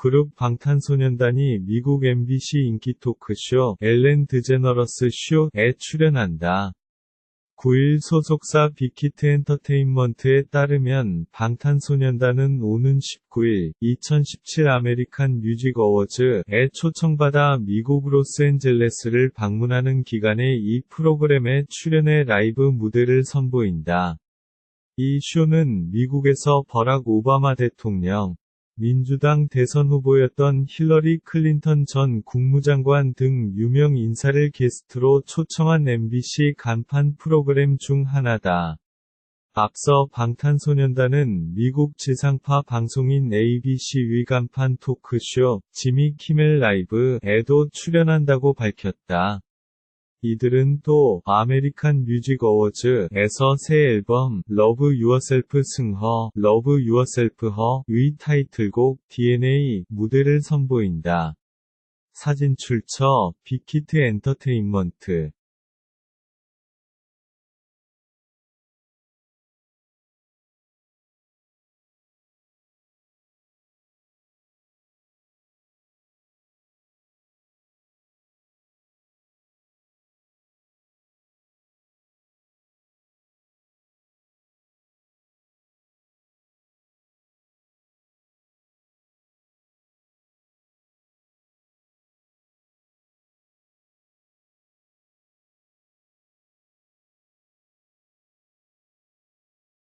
그룹 방탄소년단이 미국 MBC 인기 토크쇼 엘렌 드제너러스 쇼에 출연한다. 9일 소속사 빅히트 엔터테인먼트에 따르면 방탄소년단은 오는 19일 2017 아메리칸 뮤직 어워즈에 초청받아 미국 로스앤젤레스를 방문하는 기간에 이 프로그램에 출연해 라이브 무대를 선보인다. 이 쇼는 미국에서 버락 오바마 대통령, 민주당 대선 후보였던 힐러리 클린턴 전 국무장관 등 유명 인사를 게스트로 초청한 MBC 간판 프로그램 중 하나다. 앞서 방탄소년단은 미국 지상파 방송인 ABC 위간판 토크쇼 지미 키멜 라이브에도 출연한다고 밝혔다. 이들은 또 아메리칸 뮤직 어워즈에서 새 앨범 러브 유어셀프 승허 러브 유어셀프 허의 타이틀곡 DNA 무대를 선보인다. 사진 출처 빅히트 엔터테인먼트